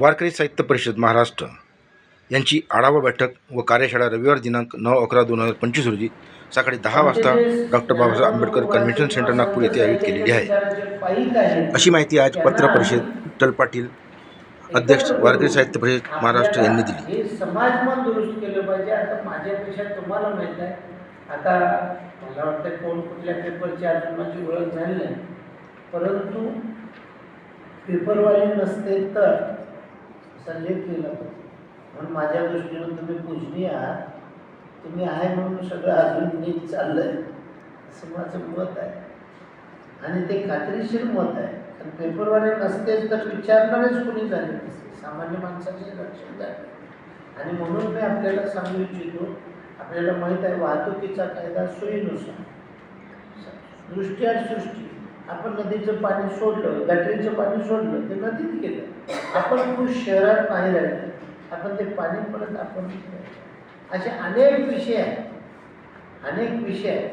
वारकरी साहित्य परिषद महाराष्ट्र यांची आढावा बैठक व कार्यशाळा रविवार दिनांक नऊ अकरा दोन हजार पंचवीस रोजी सकाळी दहा वाजता doctor Babasaheb Ambedkar convention centre Nagpur येथे आयोजित केलेली आहे. अशी माहिती आज पत्र परिषद विठ्ठल पाटील अध्यक्ष वारकरी साहित्य परिषद महाराष्ट्र यांनी दिली. समाज मन दुरुस्त केलं पाहिजे. आता माझ्यापेक्षा तुम्हाला आहे. आता मला वाटतं कोण कुठल्या पेपरची अजून माझी ओळख झाली नाही. परंतु पेपरवाले नसते तर असा लेख लिहिला पाहिजे. म्हणून माझ्या दृष्टीनं तुम्ही पूजनीय आहात. तुम्ही आहे म्हणून सगळं अजून नीट चाललंय असं माझं मत आहे. आणि ते खात्रीशीर मत आहे. कारण पेपरवाले नसतेच तर विचारणारेच कोणी झाले नसते. सामान्य माणसाचे लक्ष द्या आणि म्हणून मी आपल्याला सांगू इच्छितो आपल्याला माहीत आहे वाहतुकीचा कायदा सोयीनुसार. दृष्टी आणि सृष्टी. आपण नदीचं पाणी सोडलं गटरीचं पाणी सोडलं ते नदीत गेलं. आपण खूप शहरात नाही राहिलं आपण ते पाणी परत आपण असे अनेक विषय आहेत. अनेक विषय आहेत.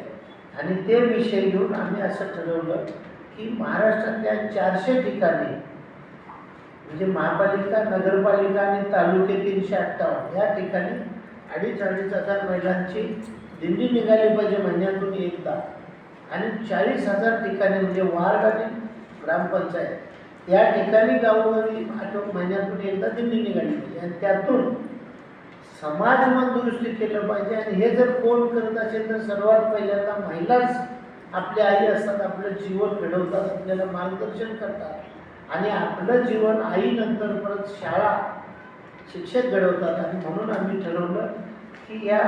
आणि ते विषय घेऊन आम्ही असं ठरवलं की महाराष्ट्रातल्या चारशे ठिकाणी म्हणजे महापालिका नगरपालिका आणि तालुके तीनशे अठ्ठावन्न या ठिकाणी अडीच अडीच हजार महिलांची दिंडी निघाली पाहिजे महिन्यातून एकदा. आणि चाळीस हजार ठिकाणी म्हणजे वार्ड आणि ग्रामपंचायत. या ठिकाणी गावोगावी आठवड महिन्यातून एकदा दिंडी निघाली पाहिजे आणि त्यातून समाज मन दुरुस्ती केलं पाहिजे. आणि हे जर कोण करत असेल तर सर्वात पहिल्यांदा महिलाच आपल्या आई असतात आपलं जीवन घडवतात आपल्याला मार्गदर्शन करतात. आणि आपलं जीवन आईनंतर परत शाळा शिक्षक घडवतात. आणि म्हणून आम्ही ठरवलं की या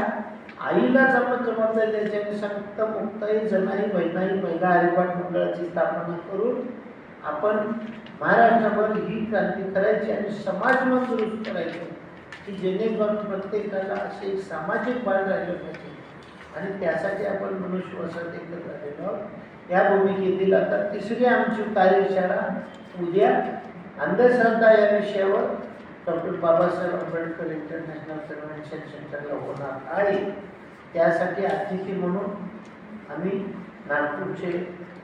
आईलाच आपण जबाबदारी द्यायची आणि संत मुक्ताई जनाई बहिणाई महिला हरिपाठ मंडळाची स्थापना करून आपण महाराष्ट्रावर ही क्रांती करायची आणि समाज मन दुरुस्त करायचं की जेणेकरून प्रत्येकाला असे एक सामाजिक बाळ राहिलं पाहिजे. आणि त्यासाठी आपण मनुष्यवसाहत एकत्र आलेलो या भूमिकेतील आता तिसरी आमची कार्यशाळा उद्या अंधश्रद्धा या विषयावर doctor Babasaheb Ambedkar international convention सेंटरला होणार आहे. त्यासाठी अतिथी म्हणून आम्ही नागपूरचे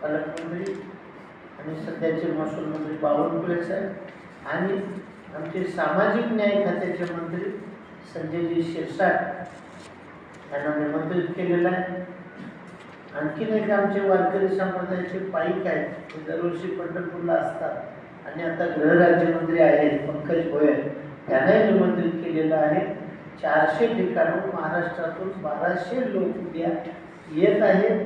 पालकमंत्री आणि सध्याचे महसूल मंत्री बावनकुळे साहेब आणि आमचे सामाजिक न्याय खात्याचे मंत्री संजयजी शिरसाट यांना निमंत्रित केलेलं आहे. आणखीन एक आमचे वारकरी संप्रदायाचे पाईक आहेत ते दरवर्षी पंढरपूरला असतात. आणि आता गृहराज्यमंत्री आहेत पंकज गोयल त्यांनाही निमंत्रित केलेलं आहे. चारशे ठिकाणून महाराष्ट्रातून बाराशे लोक उद्या येत आहेत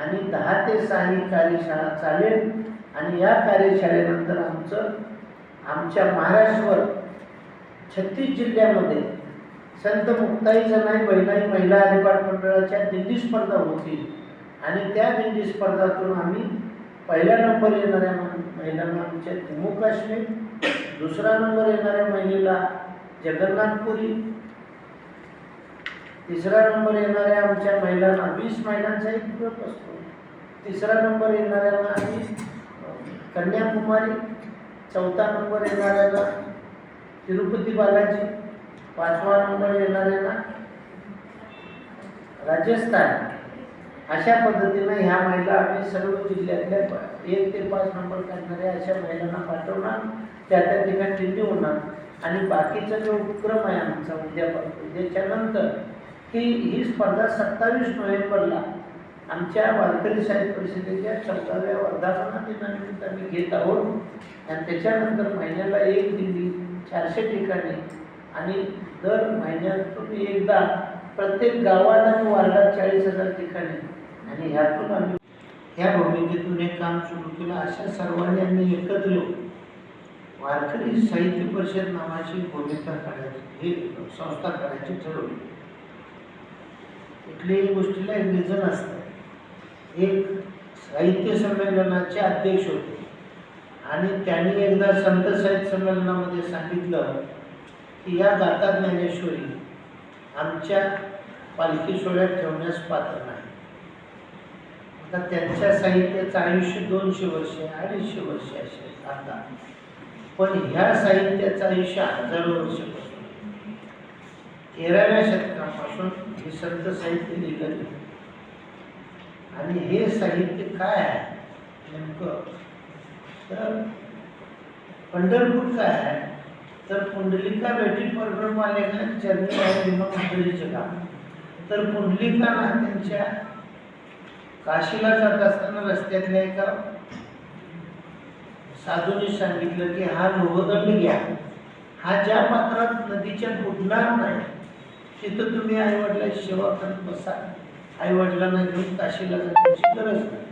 आणि दहा ते सहा ही कार्यशाळा चालेल. आणि या कार्यशाळेनंतर आमचं आमच्या महाराष्ट्रावर छत्तीस जिल्ह्यामध्ये संत मुक्ताईचं नाही बहिणाई महिला हरिपाठ मंडळाच्या दिंडी स्पर्धा होतील. आणि त्या दिंडी स्पर्धातून आम्ही पहिल्या नंबर येणाऱ्या महिलांना आमच्या जम्मू काश्मीर दुसरा नंबर येणाऱ्या महिलेला जगन्नाथपुरी तिसरा नंबर येणाऱ्या आमच्या महिलांना वीस महिलांचा एक ग्रुप असतो. तिसरा नंबर येणाऱ्यांना आम्ही कन्याकुमारी चौथा नंबर येणाऱ्याला तिरुपती बालाजी पाचवा नंबर येणाऱ्यांना राजस्थान. अशा पद्धतीनं ह्या महिला आम्ही सर्व जिल्ह्यातल्या एक ते पाच नंबर काढणाऱ्या अशा महिलांना पाठवणार त्या त्या ठिकाणी दिंडी होणार. आणि बाकीचा जो उपक्रम आहे आमचा उद्यापासून उद्याच्यानंतर की ही स्पर्धा सत्तावीस नोव्हेंबरला आमच्या वारकरी साहित्य परिषदेच्या चौदाव्या वर्धापना दिनानिमित्त आम्ही घेत आहोत. आणि त्याच्यानंतर महिन्याला एक दिंडी चारशे ठिकाणी. आणि दर महिन्यातून एकदा प्रत्येक गावात आणि वार्डात चाळीस हजार ठिकाणी आणि यातून आम्ही ह्या भूमिकेतून हे काम सुरू केलं. अशा सर्वांनी आम्ही एकत्र येऊन वारकरी साहित्य परिषद नावाची भूमिका काढायची हे संस्था काढायची ठरवली. कुठल्याही गोष्टीला एक रिझन असतं. एक साहित्य संमेलनाचे अध्यक्ष होते. आणि त्यांनी एकदा संत साहित्य संमेलनामध्ये सांगितलं की या गाथा ज्ञानेश्वरी आमच्या पालखी सोहळ्यात ठेवण्यास पात्र नाही आता त्यांच्या साहित्याचं आयुष्य दोनशे वर्षे अडीचशे वर्षे असे आता. पण ह्या साहित्याचं आयुष्य हजारो वर्षापासून तेराव्या शतकापासून हे संत साहित्य लिहिलं आणि हे साहित्य काय आहे नेमकं? तर पंढरपूर काय आहे? तर पुंडलिका भेटी परब्रह्मालेखन आले चरणी आहे भीमा मंडळीचे काम तर पुंडलिकांना त्यांच्या काशीला जात असताना रस्त्यातल्या एका साधूने सांगितलं की हा लोहदंड घ्या. हा ज्या पात्रात नदीच्या कुठणार नाही तिथं तुम्ही आईवडिलाची सेवा करत बसा. आईवडिलांना घेऊन काशीला जाण्याची गरज नाही.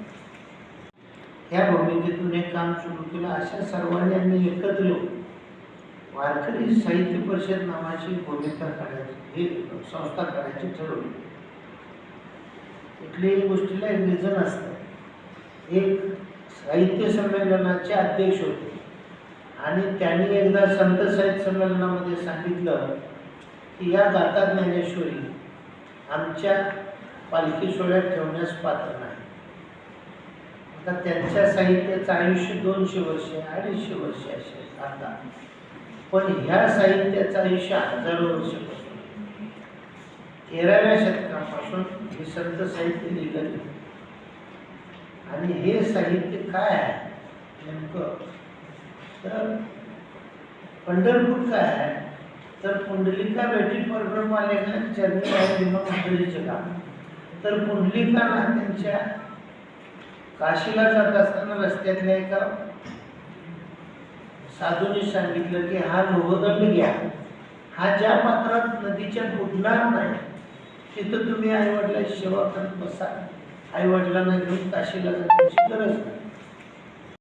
ह्या भूमिकेतून हे काम सुरू केलं. अशा सर्वांनी आम्ही एकत्र येऊन वारकरी साहित्य परिषद नावाची भूमिका काढायची हे संस्था काढायची ठरवली. कुठल्याही गोष्टीला एक रिझन असतं. एक साहित्य संमेलनाचे अध्यक्ष होते. आणि त्यांनी एकदा संत साहित्य संमेलनामध्ये सांगितलं की या गाथा ज्ञानेश्वरी आमच्या पालखी सोहळ्यात ठेवण्यास पात्र नाही. आता त्यांच्या साहित्याचं आयुष्य दोनशे वर्ष अडीचशे वर्ष असे आता पण ह्या साहित्याचं आयुष्य हजारो वर्षापासून तेराव्या शतकापासून हे संत साहित्य लिहिलं आणि हे साहित्य काय आहे नेमकं? तर पंढरपूर काय आहे? तर पुंडलिका भेटी परब्रह्म आले चरणी मंडळीचे काम तर पुंडलिकांना त्यांच्या काशीला जात असताना रस्त्यातल्या एका साधूने सांगितलं की हा लोहदंड घ्या. हा ज्या पात्रात नदीच्या बुडणार नाही तिथं तुम्ही आईवडिलाची सेवा करत बसा. आईवडिलांना घेऊन काशीला जाण्याची गरज नाही.